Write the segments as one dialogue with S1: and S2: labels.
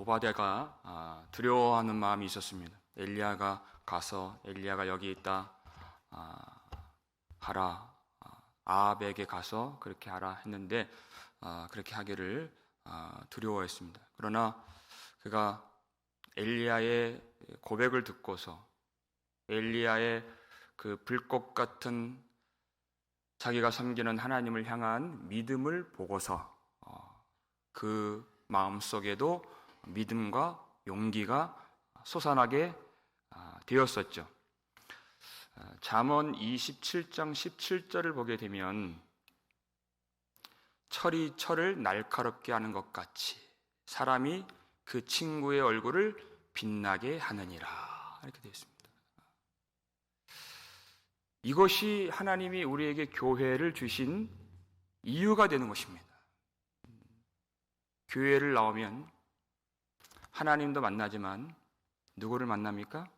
S1: 오바댜가 아, 두려워하는 마음이 있었습니다. 엘리야가 가서 엘리야가 여기 있다 아, 하라 아, 아합에게 가서 그렇게 하라 했는데 아, 그렇게 하기를 아, 두려워했습니다. 그러나 그가 엘리야의 고백을 듣고서 엘리야의 그 불꽃 같은 자기가 섬기는 하나님을 향한 믿음을 보고서 어, 그 마음 속에도 믿음과 용기가 솟아나게 아, 되었었죠. 아, 잠언 27장 17절을 보게 되면 철이 철을 날카롭게 하는 것 같이 사람이 그 친구의 얼굴을 빛나게 하느니라 이렇게 되어 있습니다. 이것이 하나님이 우리에게 교회를 주신 이유가 되는 것입니다. 교회를 나오면 하나님도 만나지만 누구를 만납니까?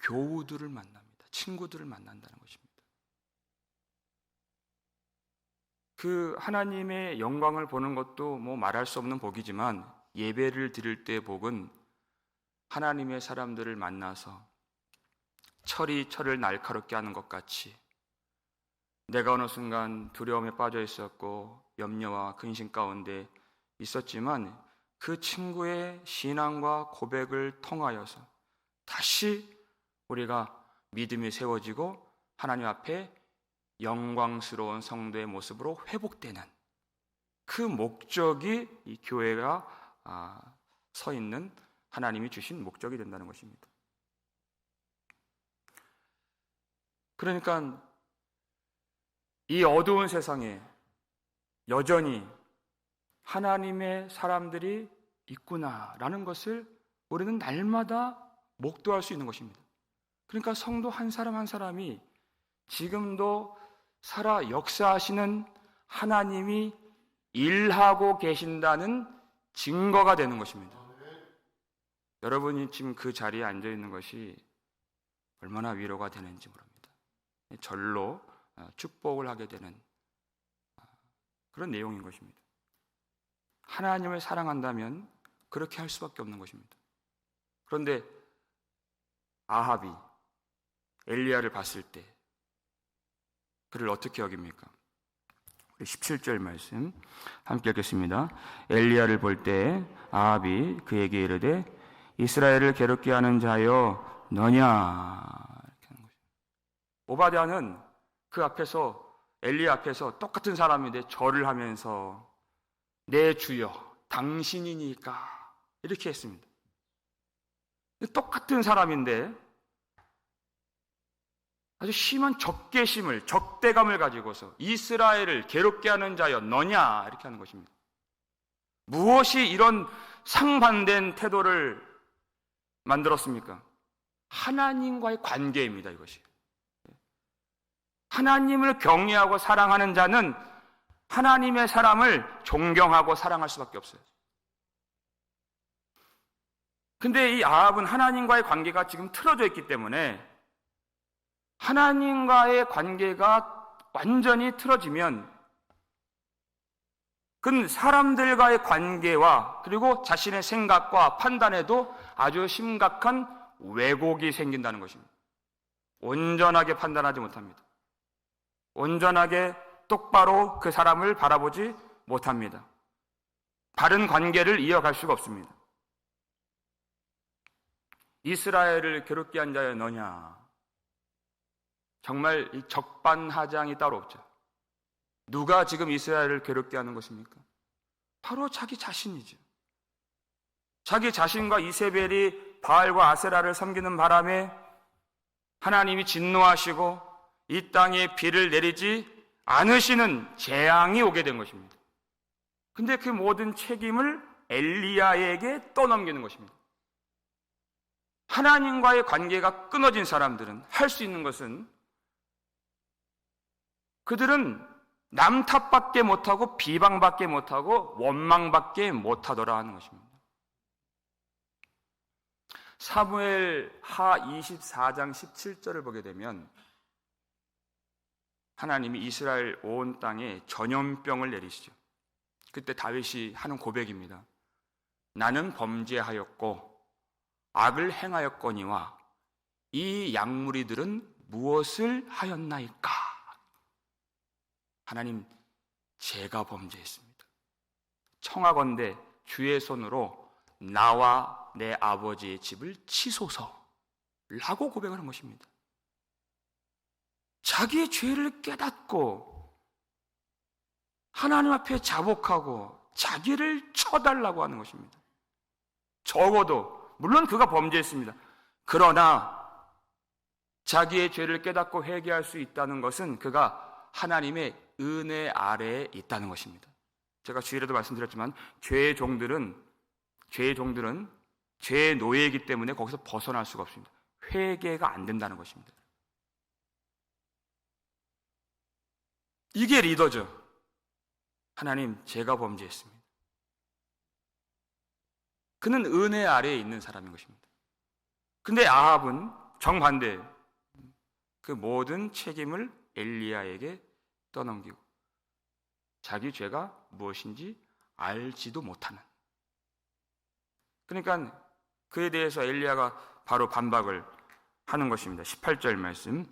S1: 교우들을 만납니다. 친구들을 만난다는 것입니다. 그 하나님의 영광을 보는 것도 뭐 말할 수 없는 복이지만 예배를 드릴 때 복은 하나님의 사람들을 만나서 철이 철을 날카롭게 하는 것 같이 내가 어느 순간 두려움에 빠져 있었고 염려와 근심 가운데 있었지만 그 친구의 신앙과 고백을 통하여서 다시 우리가 믿음이 세워지고 하나님 앞에 영광스러운 성도의 모습으로 회복되는 그 목적이 이 교회가 아, 서 있는 하나님이 주신 목적이 된다는 것입니다. 그러니까 이 어두운 세상에 여전히 하나님의 사람들이 있구나라는 것을 우리는 날마다 목도할 수 있는 것입니다. 그러니까 성도 한 사람 한 사람이 지금도 살아 역사하시는 하나님이 일하고 계신다는 증거가 되는 것입니다. 여러분이 지금 그 자리에 앉아 있는 것이 얼마나 위로가 되는지 모릅니다. 절로 어, 축복을 하게 되는 어, 그런 내용인 것입니다. 하나님을 사랑한다면 그렇게 할 수밖에 없는 것입니다. 그런데 아합이 엘리야를 봤을 때 그를 어떻게 여깁니까? 우리 17절 말씀 함께 읽겠습니다. 엘리야를 볼 때 아합이 그에게 이르되 이스라엘을 괴롭게 하는 자여 너냐 이렇게 하는 것입니다. 오바댜는 그 앞에서 엘리야 앞에서 똑같은 사람인데 절을 하면서 내 주여 당신이니까 이렇게 했습니다. 똑같은 사람인데 아주 심한 적개심을 적대감을 가지고서 이스라엘을 괴롭게 하는 자여 너냐 이렇게 하는 것입니다. 무엇이 이런 상반된 태도를 만들었습니까? 하나님과의 관계입니다, 이것이. 하나님을 경외하고 사랑하는 자는 하나님의 사람을 존경하고 사랑할 수밖에 없어요. 근데 이 아합은 하나님과의 관계가 지금 틀어져 있기 때문에 하나님과의 관계가 완전히 틀어지면 그건 사람들과의 관계와 그리고 자신의 생각과 판단에도 아주 심각한 왜곡이 생긴다는 것입니다. 온전하게 판단하지 못합니다. 온전하게 똑바로 그 사람을 바라보지 못합니다. 바른 관계를 이어갈 수가 없습니다. 이스라엘을 괴롭게 한 자여 너냐? 정말 이 적반하장이 따로 없죠. 누가 지금 이스라엘을 괴롭게 하는 것입니까? 바로 자기 자신이죠. 자기 자신과 이세벨이 바알과 아세라를 섬기는 바람에 하나님이 진노하시고 이 땅에 비를 내리지 않으시는 재앙이 오게 된 것입니다. 근데 그 모든 책임을 엘리야에게 떠넘기는 것입니다. 하나님과의 관계가 끊어진 사람들은 할 수 있는 것은 그들은 남 탓밖에 못하고 비방밖에 못하고 원망밖에 못하더라 하는 것입니다. 사무엘 하 24장 17절을 보게 되면 하나님이 이스라엘 온 땅에 전염병을 내리시죠. 그때 다윗이 하는 고백입니다. 나는 범죄하였고 악을 행하였거니와 이 양무리들은 무엇을 하였나이까? 하나님, 제가 범죄했습니다. 청하건대 주의 손으로 나와 내 아버지의 집을 치소서 라고 고백을 한 것입니다. 자기의 죄를 깨닫고 하나님 앞에 자복하고 자기를 쳐달라고 하는 것입니다. 적어도 물론 그가 범죄했습니다. 그러나 자기의 죄를 깨닫고 회개할 수 있다는 것은 그가 하나님의 은혜 아래에 있다는 것입니다. 제가 주일에도 말씀드렸지만 죄의 종들은 죄의 종들은 죄의 노예이기 때문에 거기서 벗어날 수가 없습니다. 회개가 안 된다는 것입니다. 이게 리더죠. 하나님, 제가 범죄했습니다. 그는 은혜 아래에 있는 사람인 것입니다. 근데 아합은 정반대. 그 모든 책임을 엘리야에게 떠넘기고 자기 죄가 무엇인지 알지도 못하는. 그러니까 그에 대해서 엘리야가 바로 반박을 하는 것입니다. 18절 말씀.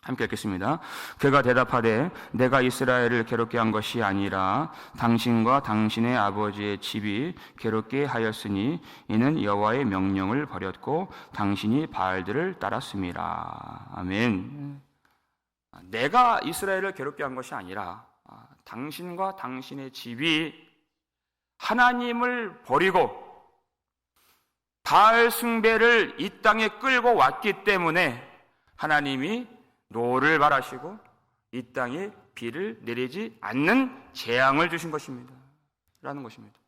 S1: 함께 읽겠습니다. 그가 대답하되 내가 이스라엘을 괴롭게 한 것이 아니라 당신과 당신의 아버지의 집이 괴롭게 하였으니 이는 여호와의 명령을 버렸고 당신이 바알들을 따랐습니다. 아멘. 내가 이스라엘을 괴롭게 한 것이 아니라 아, 당신과 당신의 집이 하나님을 버리고 바알 숭배를 이 땅에 끌고 왔기 때문에 하나님이 노를 바라시고 이 땅에 비를 내리지 않는 재앙을 주신 것입니다. 라는 것입니다.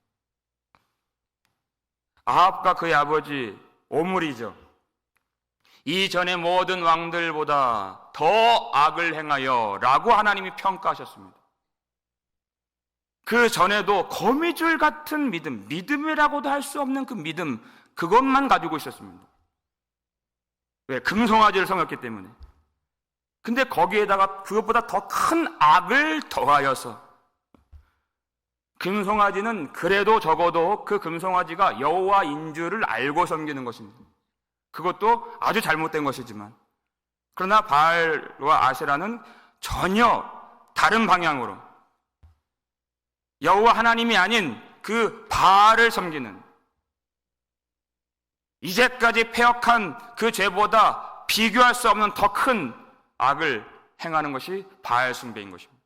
S1: 아합과 그의 아버지 오물이죠. 이전의 모든 왕들보다 더 악을 행하여 라고 하나님이 평가하셨습니다. 그 전에도 거미줄 같은 믿음, 믿음이라고도 할 수 없는 그 믿음, 그것만 가지고 있었습니다. 왜? 금송아지를 섬겼기 때문에. 근데 거기에다가 그것보다 더 큰 악을 더하여서 금송아지는 그래도 적어도 그 금송아지가 여호와인 줄을 알고 섬기는 것입니다. 그것도 아주 잘못된 것이지만 그러나 바알과 아세라는 전혀 다른 방향으로 여호와 하나님이 아닌 그 바알을 섬기는 이제까지 폐역한 그 죄보다 비교할 수 없는 더 큰 악을 행하는 것이 바알 숭배인 것입니다.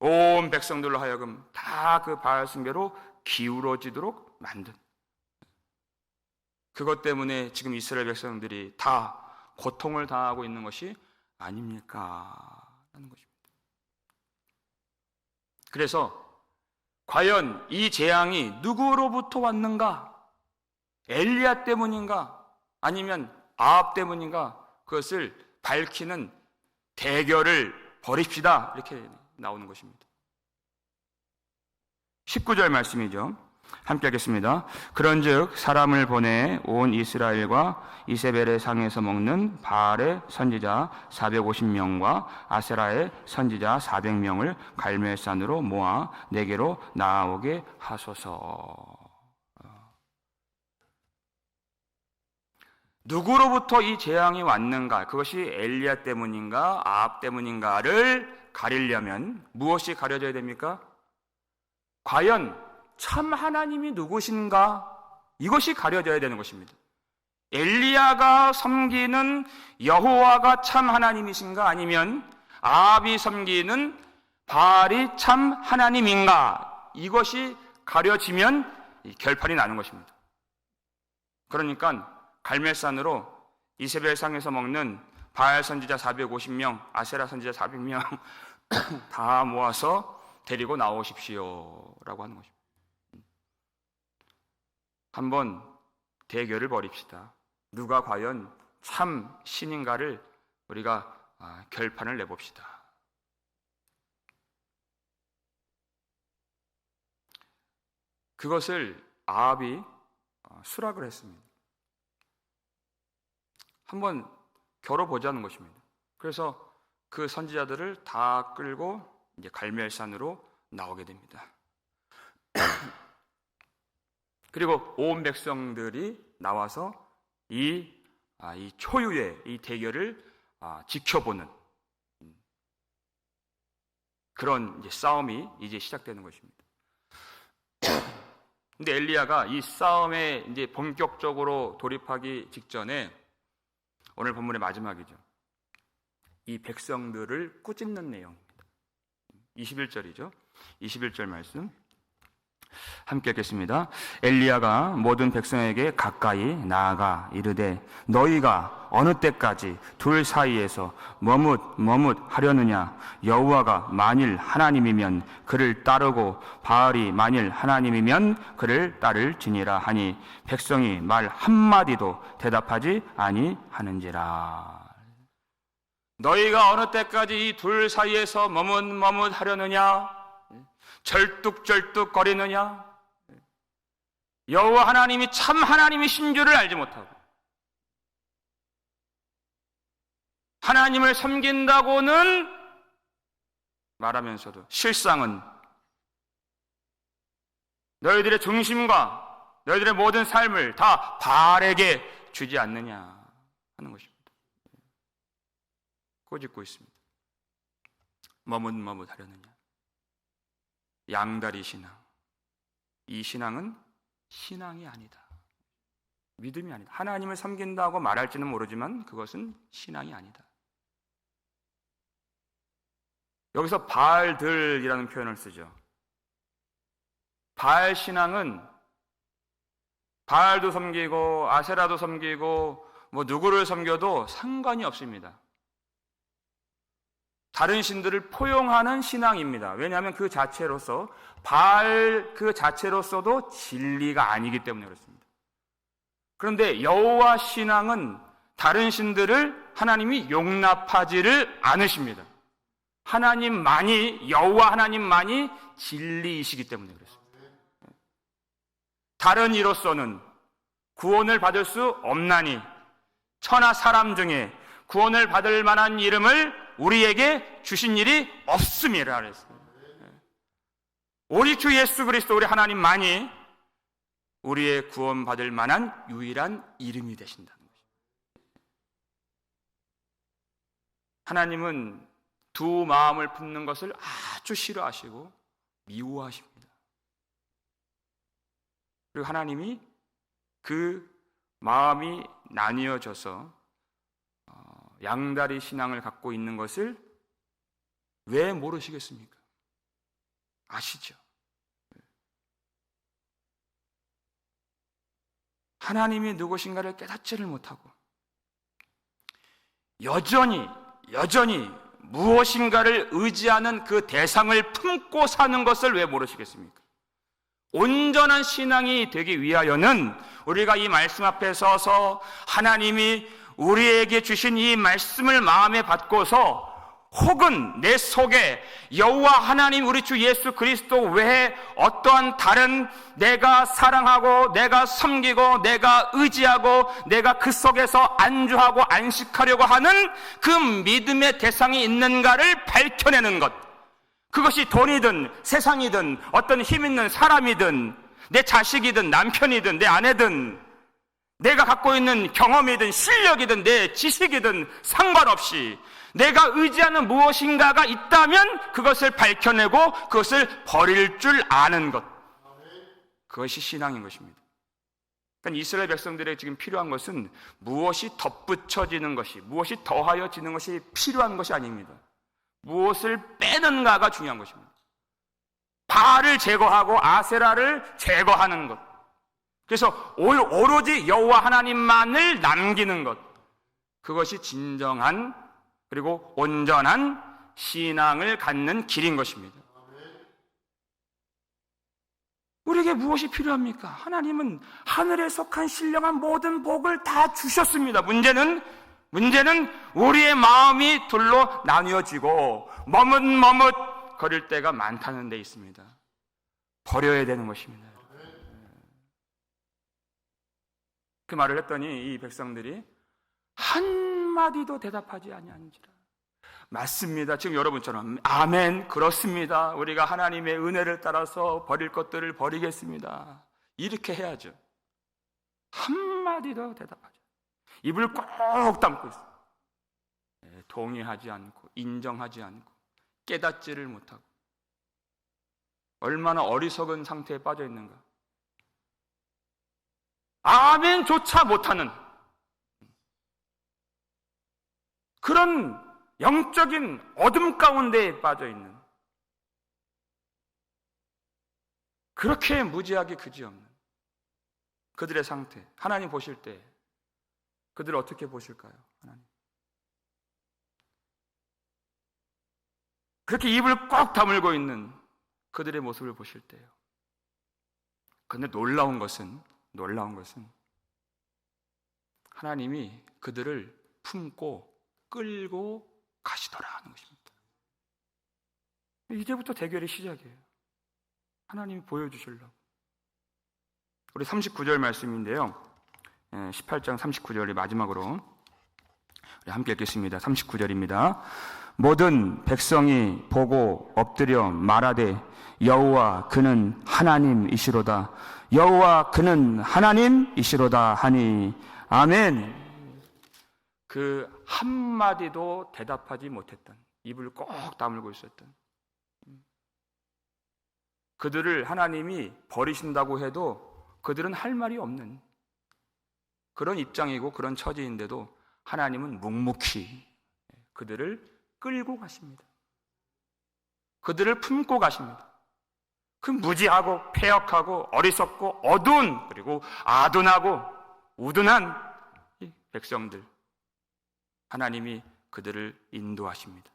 S1: 온 백성들로 하여금 다 그 바알 숭배로 기울어지도록 만든 그것 때문에 지금 이스라엘 백성들이 다 고통을 당하고 있는 것이 아닙니까? 하는 것입니다. 그래서 과연 이 재앙이 누구로부터 왔는가? 엘리야 때문인가? 아니면 아합 때문인가? 그것을 밝히는 대결을 벌입시다. 이렇게 나오는 것입니다. 19절 말씀이죠. 함께 하겠습니다. 그런즉 사람을 보내 온 이스라엘과 이세벨의 상에서 먹는 바알의 선지자 450명과 아세라의 선지자 400명을 갈멜산으로 모아 내게로 나오게 하소서. 누구로부터 이 재앙이 왔는가? 그것이 엘리야 때문인가? 아합 때문인가를 가리려면 무엇이 가려져야 됩니까? 과연 참 하나님이 누구신가? 이것이 가려져야 되는 것입니다. 엘리야가 섬기는 여호와가 참 하나님이신가? 아니면 아합이 섬기는 바알이 참 하나님인가? 이것이 가려지면 결판이 나는 것입니다. 그러니까 갈멜산으로 이세벨 상에서 먹는 바알 선지자 450명, 아세라 선지자 400명 다 모아서 데리고 나오십시오라고 하는 것입니다. 한번 대결을 벌입시다. 누가 과연 참 신인가를 우리가 아, 결판을 내봅시다. 그것을 아합이 어, 수락을 했습니다. 한번 겨뤄보자는 것입니다. 그래서 그 선지자들을 다 끌고 이제 갈멜산으로 나오게 됩니다. 그리고 온 백성들이 나와서 이, 아, 이 초유의 이 대결을 아, 지켜보는 그런 이제 싸움이 이제 시작되는 것입니다. 근데 엘리야가 이 싸움에 이제 본격적으로 돌입하기 직전에 오늘 본문의 마지막이죠. 이 백성들을 꾸짖는 내용입니다. 21절이죠. 21절 말씀. 함께 읽겠습니다. 엘리야가 모든 백성에게 가까이 나아가 이르되 너희가 어느 때까지 둘 사이에서 머뭇 머뭇 하려느냐? 여호와가 만일 하나님이면 그를 따르고 바알이 만일 하나님이면 그를 따를지니라 하니 백성이 말 한마디도 대답하지 아니하는지라. 너희가 어느 때까지 이 둘 사이에서 머뭇 머뭇 하려느냐 절뚝절뚝 거리느냐? 여호와 하나님이 참 하나님이신 줄을 알지 못하고 하나님을 섬긴다고는 말하면서도 실상은 너희들의 중심과 너희들의 모든 삶을 다 바알에게 주지 않느냐 하는 것입니다. 꼬집고 있습니다. 머뭇머뭇 하려느냐? 양다리 신앙. 이 신앙은 신앙이 아니다. 믿음이 아니다. 하나님을 섬긴다고 말할지는 모르지만 그것은 신앙이 아니다. 여기서 바알들이라는 표현을 쓰죠. 바알 신앙은 바알도 섬기고 아세라도 섬기고 뭐 누구를 섬겨도 상관이 없습니다. 다른 신들을 포용하는 신앙입니다. 왜냐하면 그 자체로서 바알 그 자체로서도 진리가 아니기 때문에 그렇습니다. 그런데 여호와 신앙은 다른 신들을 하나님이 용납하지를 않으십니다. 하나님만이 여호와 하나님만이 진리이시기 때문에 그렇습니다. 다른 이로서는 구원을 받을 수 없나니 천하 사람 중에 구원을 받을 만한 이름을 우리에게 주신 일이 없음이라 그랬습니다. 우리 주 예수 그리스도 우리 하나님만이 우리의 구원받을 만한 유일한 이름이 되신다는 것입니다. 하나님은 두 마음을 품는 것을 아주 싫어하시고 미워하십니다. 그리고 하나님이 그 마음이 나뉘어져서 양다리 신앙을 갖고 있는 것을 왜 모르시겠습니까? 아시죠? 하나님이 누구신가를 깨닫지를 못하고 여전히 여전히 무엇인가를 의지하는 그 대상을 품고 사는 것을 왜 모르시겠습니까? 온전한 신앙이 되기 위하여는 우리가 이 말씀 앞에 서서 하나님이 우리에게 주신 이 말씀을 마음에 받고서 혹은 내 속에 여호와 하나님 우리 주 예수 그리스도 외에 어떠한 다른 내가 사랑하고 내가 섬기고 내가 의지하고 내가 그 속에서 안주하고 안식하려고 하는 그 믿음의 대상이 있는가를 밝혀내는 것. 그것이 돈이든 세상이든 어떤 힘 있는 사람이든 내 자식이든 남편이든 내 아내든 내가 갖고 있는 경험이든 실력이든 내 지식이든 상관없이 내가 의지하는 무엇인가가 있다면 그것을 밝혀내고 그것을 버릴 줄 아는 것. 그것이 신앙인 것입니다. 그러니까 이스라엘 백성들에게 지금 필요한 것은 무엇이 덧붙여지는 것이, 무엇이 더하여지는 것이 필요한 것이 아닙니다. 무엇을 빼는가가 중요한 것입니다. 바알을 제거하고 아세라를 제거하는 것. 그래서 오로지 여호와 하나님만을 남기는 것. 그것이 진정한 그리고 온전한 신앙을 갖는 길인 것입니다. 우리에게 무엇이 필요합니까? 하나님은 하늘에 속한 신령한 모든 복을 다 주셨습니다. 문제는 문제는 우리의 마음이 둘로 나뉘어지고 머뭇머뭇 거릴 때가 많다는 데 있습니다. 버려야 되는 것입니다. 그 말을 했더니 이 백성들이 한마디도 대답하지 아니하는지라. 맞습니다. 지금 여러분처럼 아멘 그렇습니다. 우리가 하나님의 은혜를 따라서 버릴 것들을 버리겠습니다. 이렇게 해야죠. 한마디도 대답하죠. 입을 꼭 담고 있어요. 네, 동의하지 않고, 인정하지 않고, 깨닫지를 못하고. 얼마나 어리석은 상태에 빠져 있는가. 아멘조차 못하는 그런 영적인 어둠 가운데에 빠져 있는 그렇게 무지하게 그지없는 그들의 상태. 하나님 보실 때 그들을 어떻게 보실까요? 하나님. 그렇게 입을 꼭 다물고 있는 그들의 모습을 보실 때요. 그런데 놀라운 것은 놀라운 것은 하나님이 그들을 품고 끌고 가시더라 하는 것입니다. 이제부터 대결의 시작이에요. 하나님이 보여주실라고. 우리 39절 말씀인데요. 18장 39절이 마지막으로 함께 읽겠습니다. 39절입니다. 모든 백성이 보고 엎드려 말하되 여호와 그는 하나님이시로다. 여호와 그는 하나님이시로다 하니 아멘. 그 한마디도 대답하지 못했던 입을 꼭 다물고 있었던 그들을 하나님이 버리신다고 해도 그들은 할 말이 없는 그런 입장이고 그런 처지인데도 하나님은 묵묵히 그들을 끌고 가십니다. 그들을 품고 가십니다. 그 무지하고 폐역하고 어리석고 어두운 그리고 아둔하고 우둔한 백성들 하나님이 그들을 인도하십니다.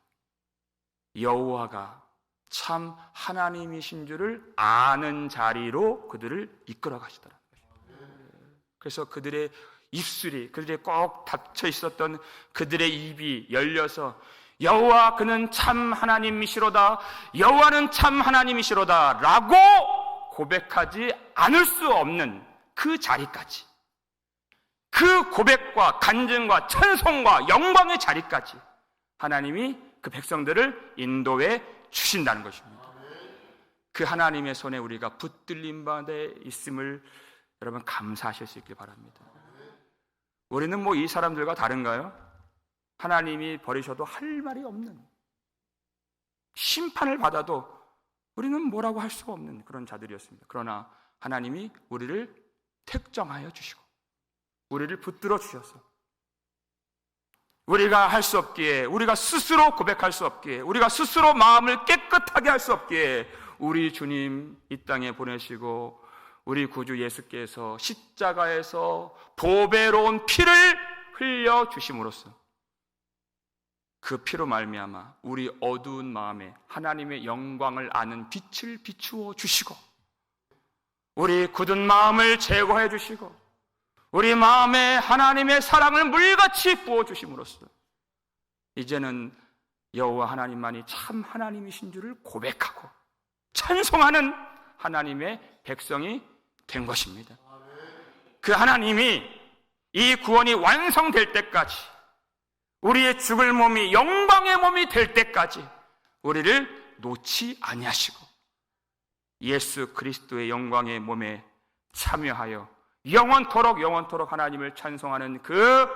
S1: 여호와가 참 하나님이신 줄을 아는 자리로 그들을 이끌어 가시더라. 그래서 그들의 입술이 그들의 꼭 닫혀 있었던 그들의 입이 열려서 여호와 그는 참 하나님이시로다. 여호와는 참 하나님이시로다라고 고백하지 않을 수 없는 그 자리까지 그 고백과 간증과 찬송과 영광의 자리까지 하나님이 그 백성들을 인도해 주신다는 것입니다. 그 하나님의 손에 우리가 붙들린 바에 있음을 여러분 감사하실 수 있길 바랍니다. 우리는 뭐 이 사람들과 다른가요? 하나님이 버리셔도 할 말이 없는 심판을 받아도 우리는 뭐라고 할 수가 없는 그런 자들이었습니다. 그러나 하나님이 우리를 택정하여 주시고 우리를 붙들어 주셔서 우리가 할 수 없기에 우리가 스스로 고백할 수 없기에 우리가 스스로 마음을 깨끗하게 할 수 없기에 우리 주님 이 땅에 보내시고 우리 구주 예수께서 십자가에서 보배로운 피를 흘려 주심으로써 그 피로 말미암아 우리 어두운 마음에 하나님의 영광을 아는 빛을 비추어 주시고 우리 굳은 마음을 제거해 주시고 우리 마음에 하나님의 사랑을 물같이 부어 주심으로써 이제는 여호와 하나님만이 참 하나님이신 줄을 고백하고 찬송하는 하나님의 백성이 된 것입니다. 그 하나님이 이 구원이 완성될 때까지 우리의 죽을 몸이 영광의 몸이 될 때까지 우리를 놓지 아니하시고 예수 그리스도의 영광의 몸에 참여하여 영원토록 영원토록 하나님을 찬송하는 그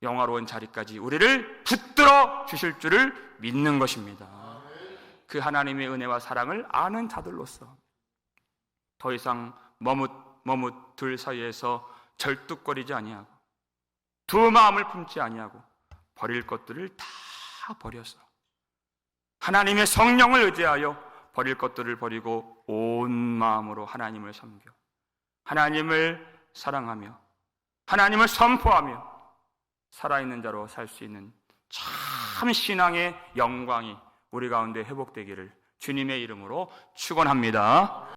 S1: 영화로운 자리까지 우리를 붙들어 주실 줄을 믿는 것입니다. 그 하나님의 은혜와 사랑을 아는 자들로서 더 이상 머뭇 머뭇 둘 사이에서 절뚝거리지 아니하고 두 마음을 품지 아니하고 버릴 것들을 다 버려서 하나님의 성령을 의지하여 버릴 것들을 버리고 온 마음으로 하나님을 섬겨 하나님을 사랑하며 하나님을 선포하며 살아있는 자로 살 수 있는 참 신앙의 영광이 우리 가운데 회복되기를 주님의 이름으로 축원합니다.